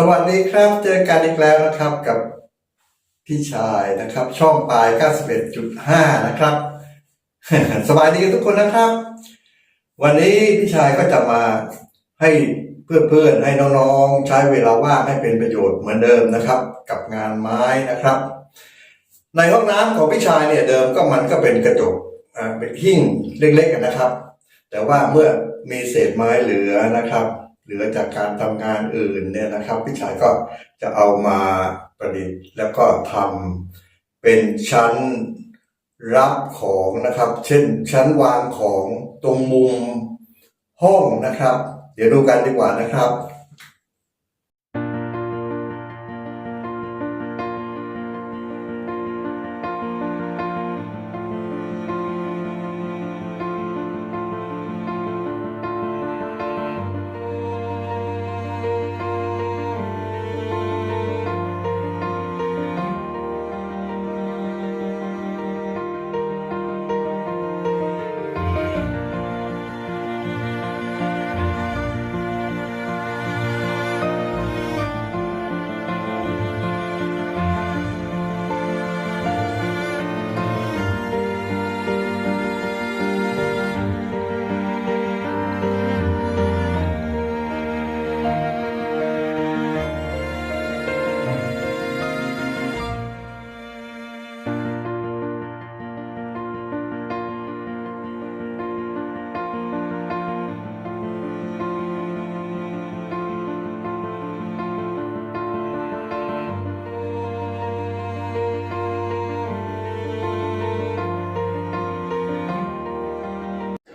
สวัสดีครับเจอกันอีกแล้วนะครับกับพี่ชายนะครับ ช่องปลาย 91.5 นะครับ สบายดีกันทุกคนนะครับ วันนี้พี่ชายก็จะมาให้เพื่อนๆให้น้องๆ ใช้เวลาว่างให้เป็นประโยชน์เหมือนเดิมนะครับ กับงานไม้นะครับ ในห้องน้ำของพี่ชายเนี่ยเดิมก็มันก็เป็นกระจกเป็นหิ้งเล็กๆนะครับ แต่ว่าเมื่อมีเศษไม้เหลือนะครับ เหลือจากการทำงานอื่นเนี่ยนะครับพี่ชายก็จะเอามาประดิษฐ์แล้วก็ทำเป็นชั้นรับของนะครับ เช่นชั้นวางของตรงมุมห้องนะครับ เดี๋ยวดูกันดีกว่านะครับ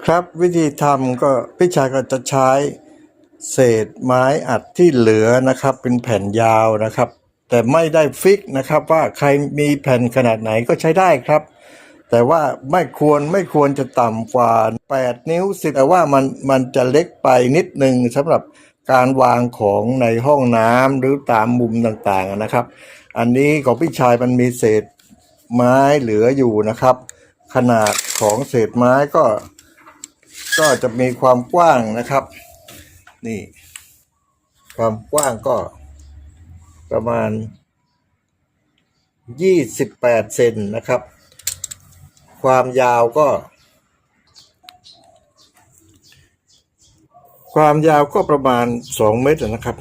ครับวิธีทำก็พี่ชายก็จะใช้เศษไม้อัดที่เหลือนะครับ เป็นแผ่นยาวนะครับ แต่ไม่ได้ฟิกนะครับ ว่าใครมีแผ่นขนาดไหนก็ใช้ได้ครับ แต่ว่าไม่ควรไม่ควรจะต่ำกว่า 8 นิ้ว10แต่ว่ามันมันจะเล็กไปนิดนึงสำหรับการวางของในห้องน้ำหรือตามมุมต่างๆนะครับ อันนี้ของพี่ชายมันมีเศษไม้เหลืออยู่นะครับ ขนาดของเศษไม้ก็ ก็จะมีความกว้างนะครับ นี่ ความกว้างก็ประมาณ 28 เซนนะครับ ความยาวก็ ความยาวก็ประมาณ 2 เมตรนะครับ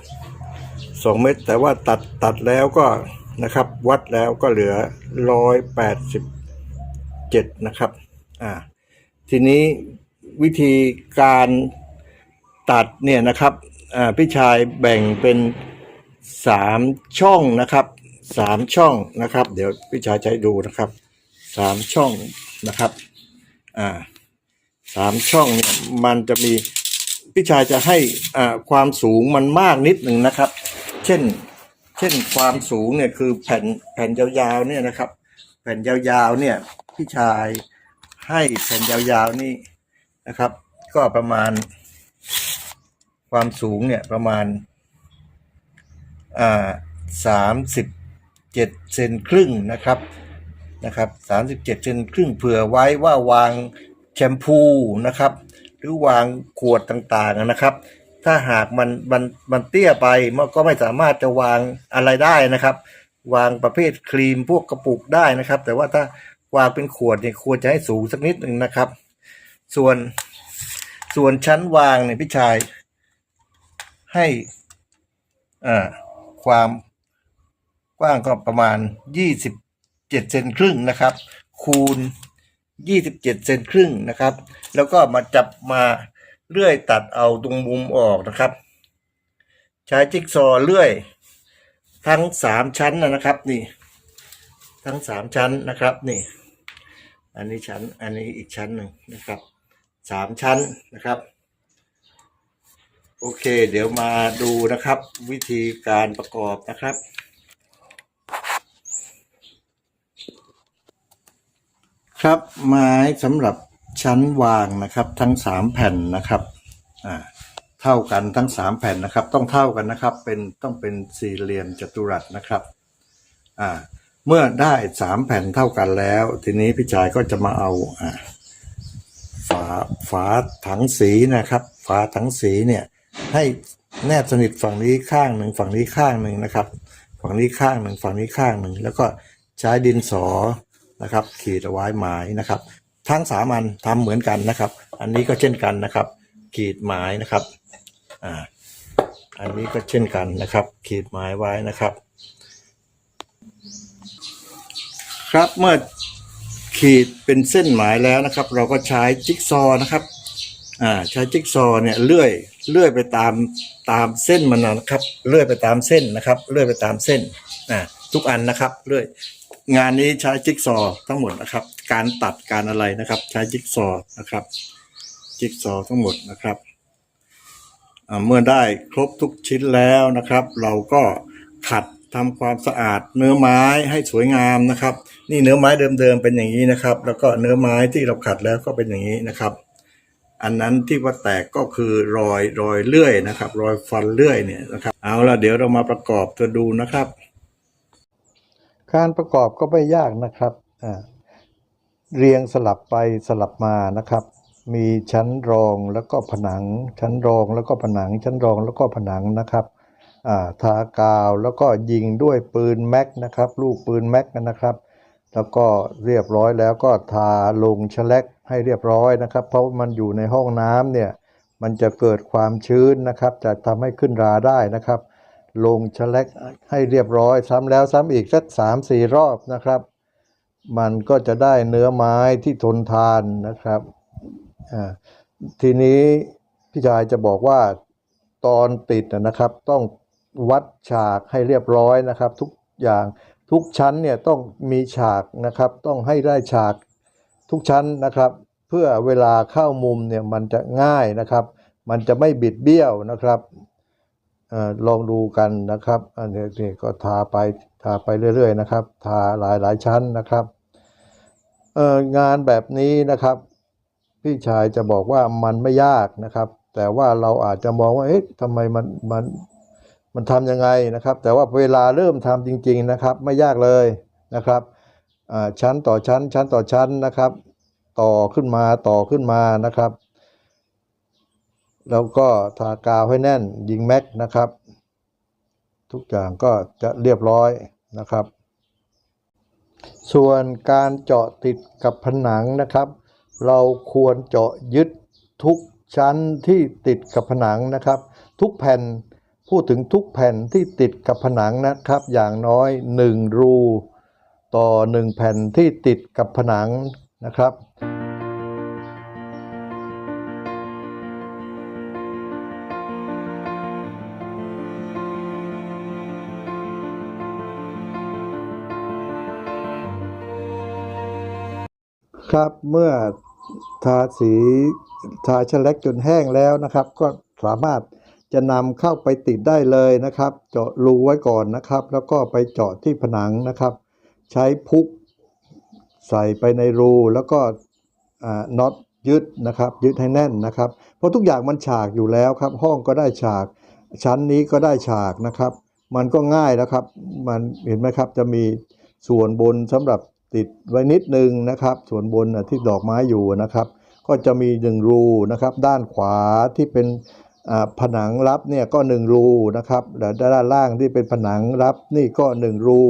2 เมตร แต่ว่าตัดตัดแล้วก็นะครับ วัดแล้วก็เหลือ 187 นะครับ อ่า ทีนี้ วิธีการตัดเนี่ยนะครับพี่ชายแบ่งเป็นสามช่องนะครับสามช่องนะครับ เดี๋ยวพี่ชายใช้ดูนะครับสามช่องนะครับอ่าสามช่องเนี่ยมันจะมีพี่ชายจะให้อ่าความสูงมันมากนิดหนึ่งนะครับ เช่นเช่นความสูงเนี่ยคือแผ่นแผ่นยาวๆเนี่ยนะครับ แผ่นยาวๆเนี่ยพี่ชายให้แผ่นยาวๆนี่ นะครับ ก็ประมาณ ความสูงเนี่ยประมาณอ่าสามสิบเจ็ดเซนครึ่งนะครับนะครับสามสิบเจ็ดเซนครึ่งเผื่อไว้ว่าวางแชมพูนะครับ หรือวางขวดต่างๆนะครับ ถ้าหากมันมันมันเตี้ยไปมันก็ไม่สามารถจะวางอะไรได้นะครับ วางประเภทครีมพวกกระปุกได้นะครับ แต่ว่าถ้าวางเป็นขวดเนี่ยควรจะให้สูงสักนิดหนึ่งนะครับ ส่วนส่วนชั้นวางเนี่ยพี่ชายให้อ่าความกว้างก็ประมาณยี่สิบเจ็ดเซนครึ่งนะครับ คูณยี่สิบเจ็ดเซนครึ่งนะครับ แล้วก็มาจับมาเลื่อยตัดเอาตรงมุมออกนะครับ ใช้จิ๊กซอเลื่อย ทั้งสามชั้นนะครับนี่ ทั้งสามชั้นนะครับนี่ อันนี้ชั้นอันนี้อีกชั้นหนึ่งนะครับ สามชั้นนะครับ โอเค เดี๋ยวมาดูนะครับ วิธีการประกอบนะครับครับไม้สำหรับชั้นวางนะครับทั้งสามแผ่นนะครับอ่าเท่ากันทั้งสามแผ่นนะครับ ต้องเท่ากันนะครับเป็นต้องเป็นสี่เหลี่ยมจัตุรัสนะครับอ่าเมื่อได้สามแผ่นเท่ากันแล้ว ทีนี้พี่ชายก็จะมาเอาอ่า ฝาฝาถังสีนะครับ ฝาถังสีเนี่ยให้แนบสนิทฝั่งนี้ข้างหนึ่งฝั่งนี้ข้างหนึ่งนะครับ ฝั่งนี้ข้างหนึ่งฝั่งนี้ข้างหนึ่งแล้วก็ใช้ดินสอนะครับ ขีดเอาไว้หมายนะครับ ทั้งสามอันทำเหมือนกันนะครับ อันนี้ก็เช่นกันนะครับ ขีดหมายนะครับอ่าอันนี้ก็เช่นกันนะครับ ขีดหมายไว้นะครับ ครับเมื่อ ขีดเป็นเส้นหมายแล้วนะครับ เราก็ใช้จิ๊กซอว์นะครับอ่าใช้จิ๊กซอว์เนี่ยเลื่อยเลื่อยไปตามตามเส้นมันนะครับเลื่อยไปตามเส้นนะครับ เลื่อยไปตามเส้นอ่าทุกอันนะครับเลื่อยงานนี้ใช้จิ๊กซอว์ทั้งหมดนะครับ การตัดการอะไรนะครับ ใช้จิ๊กซอว์นะครับ จิ๊กซอว์ทั้งหมดนะครับอ่าเมื่อได้ครบทุกชิ้นแล้วนะครับ เราก็ขัด ทำความสะอาดเนื้อไม้ให้สวยงามนะครับ นี่เนื้อไม้เดิมๆเป็นอย่างนี้นะครับ แล้วก็เนื้อไม้ที่เราขัดแล้วก็เป็นอย่างนี้นะครับ อันนั้นที่ว่าแตกก็คือรอยรอยเลื่อยนะครับ รอยฟันเลื่อยเนี่ยนะครับเอาละเดี๋ยวเรามาประกอบตัวดูนะครับ การประกอบก็ไม่ยากนะครับอ่าเรียงสลับไปสลับมานะครับ มีชั้นรองแล้วก็ผนัง ชั้นรองแล้วก็ผนังชั้นรองแล้วก็ผนังนะครับ ทากาวแล้วก็ยิงด้วยปืนแม็กนะครับ ลูกปืนแม็กนะครับ แล้วก็เรียบร้อยแล้วก็ทาลงแฉลกให้เรียบร้อยนะครับ เพราะมันอยู่ในห้องน้ำเนี่ยมันจะเกิดความชื้นนะครับ จะทำให้ขึ้นราได้นะครับ ลงแฉลกให้เรียบร้อยซ้ำแล้วซ้ำอีกสักสามสี่รอบนะครับ มันก็จะได้เนื้อไม้ที่ทนทานนะครับอ่าทีนี้พี่ชายจะบอกว่าตอนติดนะครับต้อง วัดฉากให้เรียบร้อยนะครับ ทุกอย่างทุกชั้นเนี่ยต้องมีฉากนะครับ ต้องให้ได้ฉากทุกชั้นนะครับ เพื่อเวลาเข้ามุมเนี่ยมันจะง่ายนะครับ มันจะไม่บิดเบี้ยวนะครับออลองดูกันนะครับ อันนี้ก็ทาไปทาไปเรื่อย ๆ นะครับ ทาหลายๆชั้นนะครับงานแบบนี้นะครับ พี่ชายจะบอกว่ามันไม่ยากนะครับ แต่ว่าเราอาจจะมองว่าเอ๊ะทำไมมันมัน มันทำยังไงนะครับ แต่ว่าเวลาเริ่มทำจริง ๆนะครับ ไม่ยากเลยนะครับชั้นต่อชั้นชั้นต่อชั้นนะครับ ต่อขึ้นมาต่อขึ้นมานะครับ แล้วก็ทากาวให้แน่นยิงแม็กนะครับ ทุกอย่างก็จะเรียบร้อยนะครับ ส่วนการเจาะติดกับผนังนะครับ เราควรเจาะยึดทุกชั้นที่ติดกับผนังนะครับ ทุกแผ่น พูดถึงทุกแผ่นที่ติดกับผนังนะครับ อย่างน้อย 1 รู ต่อ 1 แผ่นที่ติดกับผนังนะครับ ครับเมื่อทาสีทาชะแลกจนแห้งแล้วนะครับ ก็สามารถ จะนำเข้าไปติดได้เลยนะครับ เจาะรูไว้ก่อนนะครับ แล้วก็ไปเจาะที่ผนังนะครับ ใช้พุกใส่ไปในรูแล้วก็น็อตยึดนะครับ ยึดให้แน่นนะครับ เพราะทุกอย่างมันฉากอยู่แล้วครับ ห้องก็ได้ฉาก ชั้นนี้ก็ได้ฉากนะครับ มันก็ง่ายแล้วครับ มันเห็นไหมครับจะมีส่วนบนสำหรับติดไว้นิดนึงนะครับ ส่วนบนที่ดอกไม้อยู่นะครับ ก็จะมีหนึ่งรูนะครับ ด้านขวาที่เป็น ผนังรับเนี่ยก็หนึ่งรูนะครับแล้วด้านล่างที่เป็นผนังรับนี่ก็หนึ่งรู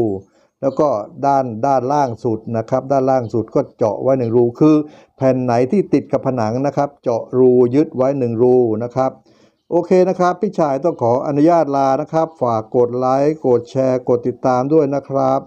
แล้วก็ด้านด้านล่างสุดนะครับ ด้านล่างสุดก็เจาะไว้หนึ่งรู คือแผ่นไหนที่ติดกับผนังนะครับ เจาะรูยึดไว้หนึ่งรูนะครับโอเคนะครับ พี่ชายต้องขออนุญาตลานะครับ ฝากกดไลค์กดแชร์กดติดตามด้วยนะครับ